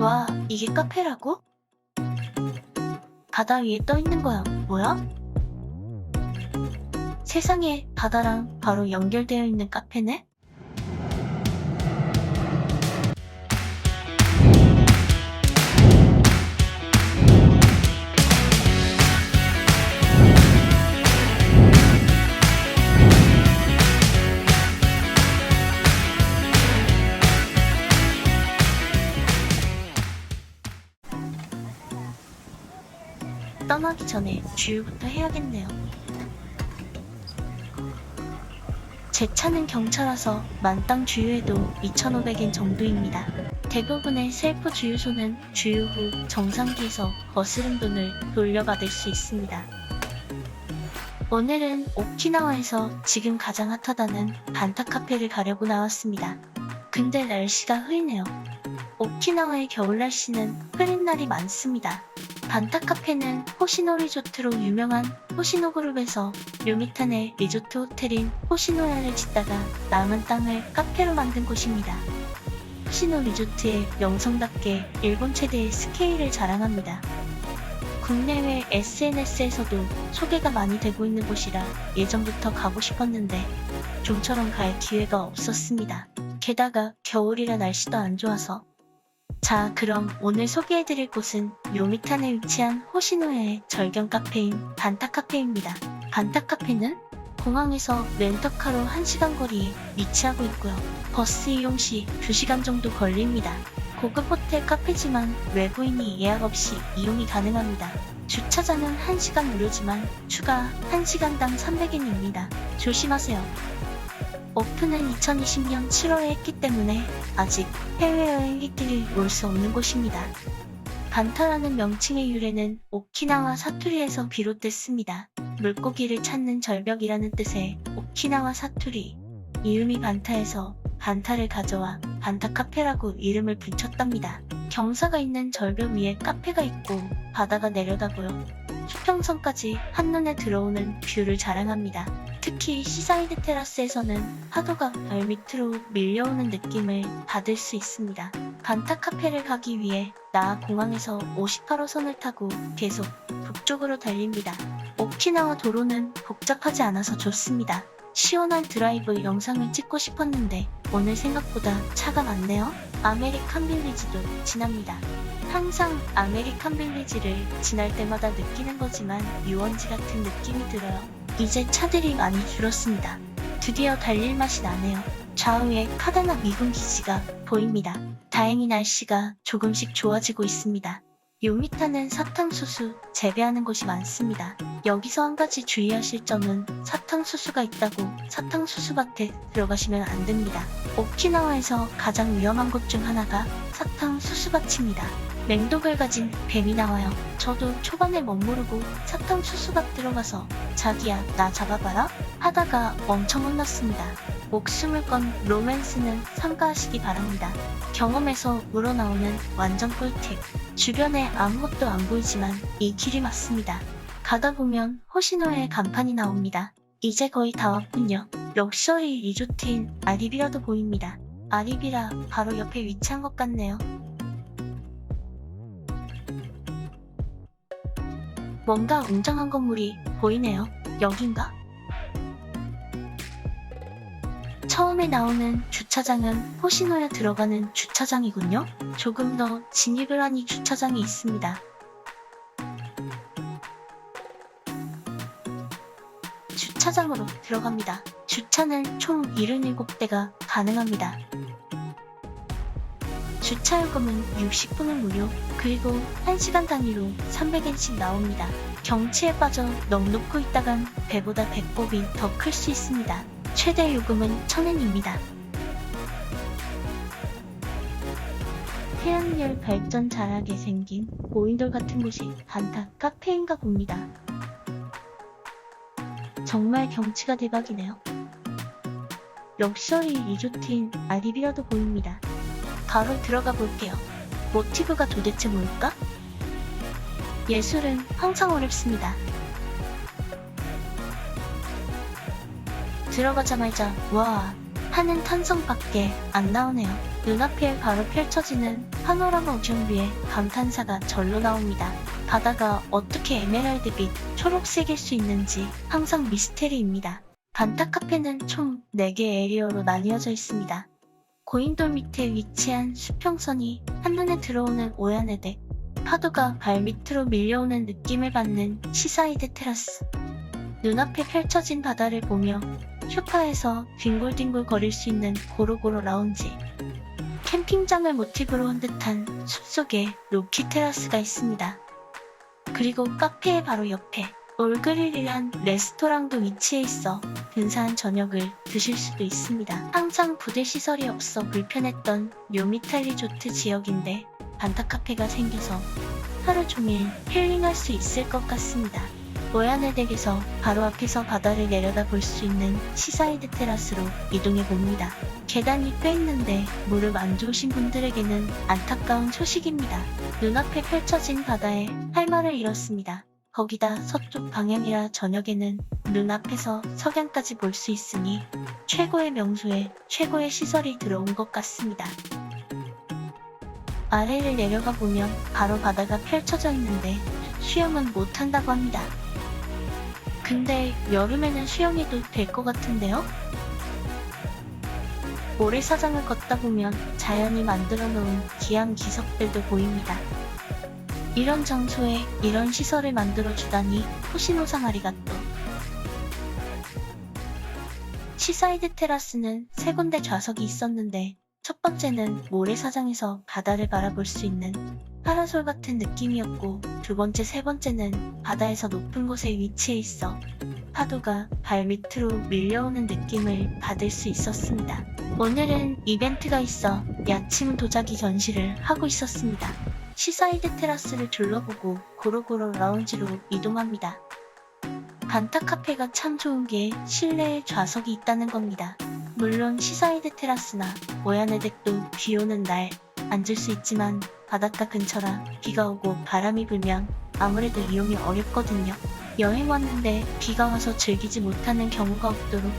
와, 이게 카페라고? 바다 위에 떠 있는 거야. 뭐야? 세상에 바다랑 바로 연결되어 있는 카페네? 떠나기 전에 주유부터 해야겠네요. 제 차는 경차라서 만땅 주유해도 2,500엔 정도입니다. 대부분의 셀프 주유소는 주유 후 정상기에서 거스름 돈을 돌려받을 수 있습니다. 오늘은 오키나와에서 지금 가장 핫하다는 반타 카페를 가려고 나왔습니다. 근데 날씨가 흐리네요. 오키나와의 겨울 날씨는 흐린 날이 많습니다. 반타 카페는 호시노 리조트로 유명한 호시노 그룹에서 류미탄의 리조트 호텔인 호시노야를 짓다가 남은 땅을 카페로 만든 곳입니다. 호시노 리조트의 명성답게 일본 최대의 스케일을 자랑합니다. 국내외 SNS에서도 소개가 많이 되고 있는 곳이라 예전부터 가고 싶었는데 좀처럼 갈 기회가 없었습니다. 게다가 겨울이라 날씨도 안 좋아서 자, 그럼 오늘 소개해드릴 곳은 요미탄에 위치한 호시노야의 절경 카페인 반타 카페입니다. 반타 카페는 공항에서 렌터카로 1시간 거리에 위치하고 있고요. 버스 이용 시 2시간 정도 걸립니다. 고급 호텔 카페지만 외부인이 예약 없이 이용이 가능합니다. 주차장은 1시간 무료지만 추가 1시간당 300엔입니다. 조심하세요. 오픈은 2020년 7월에 했기 때문에 아직 해외여행객들이 올 수 없는 곳입니다. 반타라는 명칭의 유래는 오키나와 사투리에서 비롯됐습니다. 물고기를 찾는 절벽이라는 뜻의 오키나와 사투리. 이름이 반타에서 반타를 가져와 반타 카페라고 이름을 붙였답니다. 경사가 있는 절벽 위에 카페가 있고 바다가 내려다보여 수평선까지 한눈에 들어오는 뷰를 자랑합니다. 특히 시사이드 테라스에서는 파도가 발 밑으로 밀려오는 느낌을 받을 수 있습니다. 반타 카페를 가기 위해 나 공항에서 58호선을 타고 계속 북쪽으로 달립니다. 오키나와 도로는 복잡하지 않아서 좋습니다. 시원한 드라이브 영상을 찍고 싶었는데 오늘 생각보다 차가 많네요. 아메리칸 빌리지도 지납니다. 항상 아메리칸 빌리지를 지날 때마다 느끼는 거지만 유원지 같은 느낌이 들어요. 이제 차들이 많이 줄었습니다. 드디어 달릴 맛이 나네요. 좌우에 카다나 미군 기지가 보입니다. 다행히 날씨가 조금씩 좋아지고 있습니다. 요미타는 사탕수수 재배하는 곳이 많습니다. 여기서 한 가지 주의하실 점은 사탕수수가 있다고 사탕수수밭에 들어가시면 안 됩니다. 오키나와에서 가장 위험한 곳 중 하나가 사탕수수밭입니다. 맹독을 가진 뱀이 나와요. 저도 초반에 멋모르고 사탕 수수밭 들어가서 자기야 나 잡아봐라 하다가 엄청 혼났습니다. 목숨을 건 로맨스는 삼가하시기 바랍니다. 경험에서 우러나오는 완전 꿀팁. 주변에 아무것도 안 보이지만 이 길이 맞습니다. 가다 보면 호시노의 간판이 나옵니다. 이제 거의 다 왔군요. 럭셔리 리조트인 아리비라도 보입니다. 아리비라 바로 옆에 위치한 것 같네요. 뭔가 웅장한 건물이 보이네요. 여긴가? 처음에 나오는 주차장은 호시노야 들어가는 주차장이군요. 조금 더 진입을 하니 주차장이 있습니다. 주차장으로 들어갑니다. 주차는 총 77대가 가능합니다. 주차 요금은 60분은 무료, 그리고 1시간 단위로 300엔씩 나옵니다. 경치에 빠져 넋놓고 있다간 배보다 배꼽이 더 클 수 있습니다. 최대 요금은 1000엔입니다. 태양열 발전 잘하게 생긴 모인돌 같은 곳이 반타 카페인가 봅니다. 정말 경치가 대박이네요. 럭셔리 리조트인 아리비라도 보입니다. 바로 들어가 볼게요. 모티브가 도대체 뭘까? 예술은 항상 어렵습니다. 들어가자마자 와 하는 탄성밖에 안 나오네요. 눈앞에 바로 펼쳐지는 파노라마 오션뷰에 감탄사가 절로 나옵니다. 바다가 어떻게 에메랄드빛, 초록색일 수 있는지 항상 미스테리입니다. 반타 카페는 총 4개의 에리어로 나뉘어져 있습니다. 고인돌 밑에 위치한 수평선이 한눈에 들어오는 오야네덱, 파도가 발 밑으로 밀려오는 느낌을 받는 시사이드 테라스, 눈앞에 펼쳐진 바다를 보며 쇼파에서 뒹굴뒹굴 거릴 수 있는 고로고로 라운지, 캠핑장을 모티브로 한 듯한 숲속에 로키 테라스가 있습니다. 그리고 카페의 바로 옆에 올그릴이란 레스토랑도 위치해 있어 근사한 저녁을 드실 수도 있습니다. 항상 부대 시설이 없어 불편했던 요미탈 리조트 지역인데 반타 카페가 생겨서 하루 종일 힐링할 수 있을 것 같습니다. 모야네 덱에서 바로 앞에서 바다를 내려다 볼 수 있는 시사이드 테라스로 이동해 봅니다. 계단이 꽤 있는데 무릎 안 좋으신 분들에게는 안타까운 소식입니다. 눈앞에 펼쳐진 바다에 할 말을 잃었습니다. 거기다 서쪽 방향이라 저녁에는 눈앞에서 석양까지 볼 수 있으니 최고의 명소에 최고의 시설이 들어온 것 같습니다. 아래를 내려가 보면 바로 바다가 펼쳐져 있는데 수영은 못한다고 합니다. 근데 여름에는 수영해도 될 것 같은데요? 모래사장을 걷다 보면 자연이 만들어 놓은 기암 기석들도 보입니다. 이런 장소에 이런 시설을 만들어 주다니 호시노사마리가 또. 시사이드 테라스는 세 군데 좌석이 있었는데 첫 번째는 모래사장에서 바다를 바라볼 수 있는 파라솔 같은 느낌이었고 두 번째, 세 번째는 바다에서 높은 곳에 위치해 있어 파도가 발 밑으로 밀려오는 느낌을 받을 수 있었습니다. 오늘은 이벤트가 있어 야침 도자기 전시를 하고 있었습니다. 시사이드 테라스를 둘러보고 고로고로 라운지로 이동합니다. 반타 카페가 참 좋은 게 실내에 좌석이 있다는 겁니다. 물론 시사이드 테라스나 모야네덱도 비 오는 날 앉을 수 있지만 바닷가 근처라 비가 오고 바람이 불면 아무래도 이용이 어렵거든요. 여행 왔는데 비가 와서 즐기지 못하는 경우가 없도록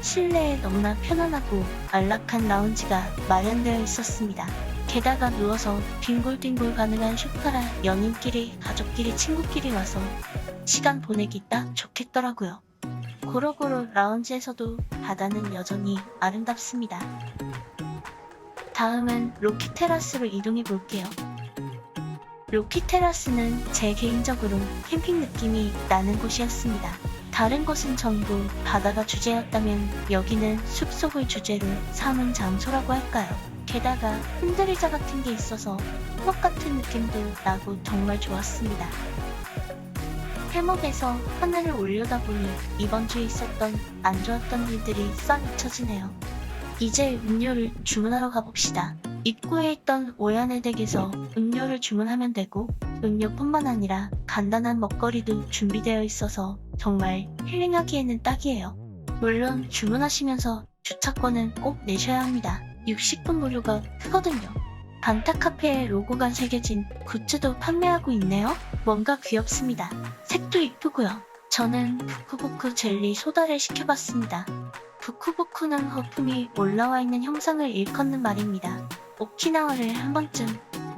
실내에 너무나 편안하고 안락한 라운지가 마련되어 있었습니다. 게다가 누워서 뒹굴뒹굴 가능한 쇼파라 연인끼리, 가족끼리, 친구끼리 와서 시간 보내기 딱 좋겠더라고요. 고로고로 라운지에서도 바다는 여전히 아름답습니다. 다음은 로키 테라스로 이동해 볼게요. 로키 테라스는 제 개인적으로 캠핑 느낌이 나는 곳이었습니다. 다른 곳은 전부 바다가 주제였다면 여기는 숲속을 주제로 삼은 장소라고 할까요? 게다가 흔들의자 같은 게 있어서 해먹 같은 느낌도 나고 정말 좋았습니다. 해먹에서 하늘을 올려다 보니 이번 주에 있었던 안 좋았던 일들이 싹 잊혀지네요. 이제 음료를 주문하러 가봅시다. 입구에 있던 오야네 댁에서 음료를 주문하면 되고 음료뿐만 아니라 간단한 먹거리도 준비되어 있어서 정말 힐링하기에는 딱이에요. 물론 주문하시면서 주차권은 꼭 내셔야 합니다. 60분 무료가 크거든요. 반타 카페에 로고가 새겨진 굿즈도 판매하고 있네요. 뭔가 귀엽습니다. 색도 이쁘고요. 저는 부쿠부쿠 젤리 소다를 시켜봤습니다. 부쿠부쿠는 거품이 올라와 있는 형상을 일컫는 말입니다. 오키나와를 한 번쯤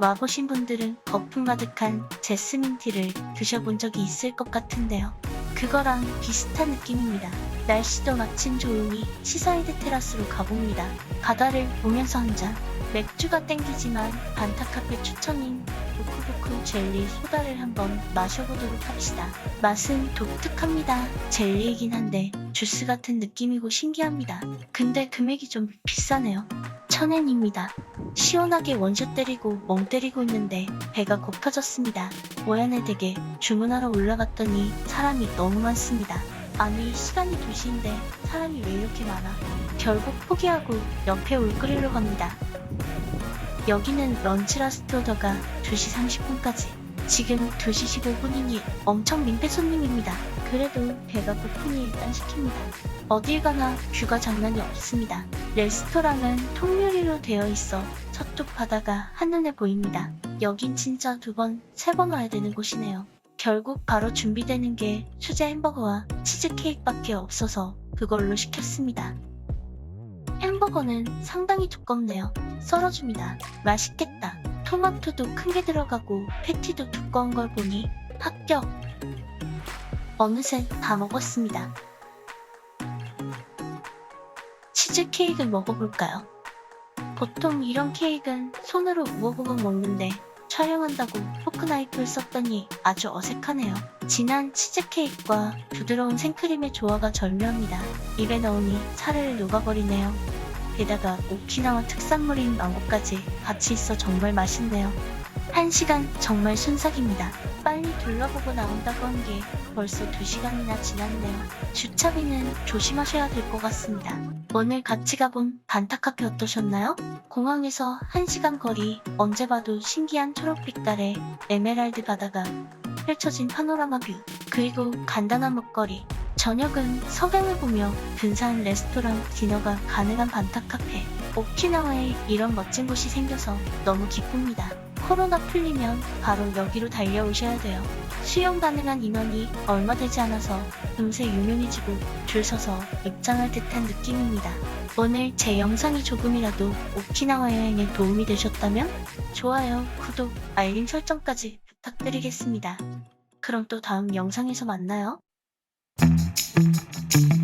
와보신 분들은 거품 가득한 제스민 티를 드셔본 적이 있을 것 같은데요. 그거랑 비슷한 느낌입니다. 날씨도 마침 좋으니 시사이드 테라스로 가봅니다. 바다를 보면서 한 잔. 맥주가 땡기지만 반타카페 추천인 부쿠부쿠 젤리 소다를 한번 마셔보도록 합시다. 맛은 독특합니다. 젤리이긴 한데 주스 같은 느낌이고 신기합니다. 근데 금액이 좀 비싸네요. 천엔입니다. 시원하게 원샷 때리고 멍 때리고 있는데 배가 고파졌습니다. 모야네 댁에 주문하러 올라갔더니 사람이 너무 많습니다. 아니 시간이 2시인데 사람이 왜 이렇게 많아? 결국 포기하고 옆에 올그릴로 갑니다. 여기는 런치 라스트 오더가 2시 30분까지. 지금 2시 15분이니 엄청 민폐 손님입니다. 그래도 배가 고프니 일단 시킵니다. 어딜 가나 뷰가 장난이 없습니다. 레스토랑은 통유리로 되어 있어 서쪽 바다가 한눈에 보입니다. 여긴 진짜 두 번, 세 번 와야 되는 곳이네요. 결국 바로 준비되는 게 수제 햄버거와 치즈케이크밖에 없어서 그걸로 시켰습니다. 햄버거 햄버거는 상당히 두껍네요. 썰어줍니다. 맛있겠다. 토마토도 큰 게 들어가고 패티도 두꺼운 걸 보니 합격. 어느새 다 먹었습니다. 치즈 케이크를 먹어볼까요? 보통 이런 케이크는 손으로 우거우거 먹는데 촬영한다고 포크나이프를 썼더니 아주 어색하네요. 진한 치즈케이크와 부드러운 생크림의 조화가 절묘합니다. 입에 넣으니 차를 녹아버리네요. 게다가 오키나와 특산물인 망고까지 같이 있어 정말 맛있네요. 한 시간 정말 순삭입니다. 빨리 둘러보고 나온다고 한 게 벌써 두 시간이나 지났네요. 주차비는 조심하셔야 될 것 같습니다. 오늘 같이 가본 반타카페 어떠셨나요? 공항에서 1시간 거리 언제 봐도 신기한 초록빛깔의 에메랄드 바다가 펼쳐진 파노라마 뷰 그리고 간단한 먹거리 저녁은 석양을 보며 근사한 레스토랑 디너가 가능한 반타카페 오키나와에 이런 멋진 곳이 생겨서 너무 기쁩니다. 코로나 풀리면 바로 여기로 달려오셔야 돼요. 수용 가능한 인원이 얼마 되지 않아서 금세 유명해지고 줄 서서 입장할 듯한 느낌입니다. 오늘 제 영상이 조금이라도 오키나와 여행에 도움이 되셨다면 좋아요, 구독, 알림 설정까지 부탁드리겠습니다. 그럼 또 다음 영상에서 만나요. thank you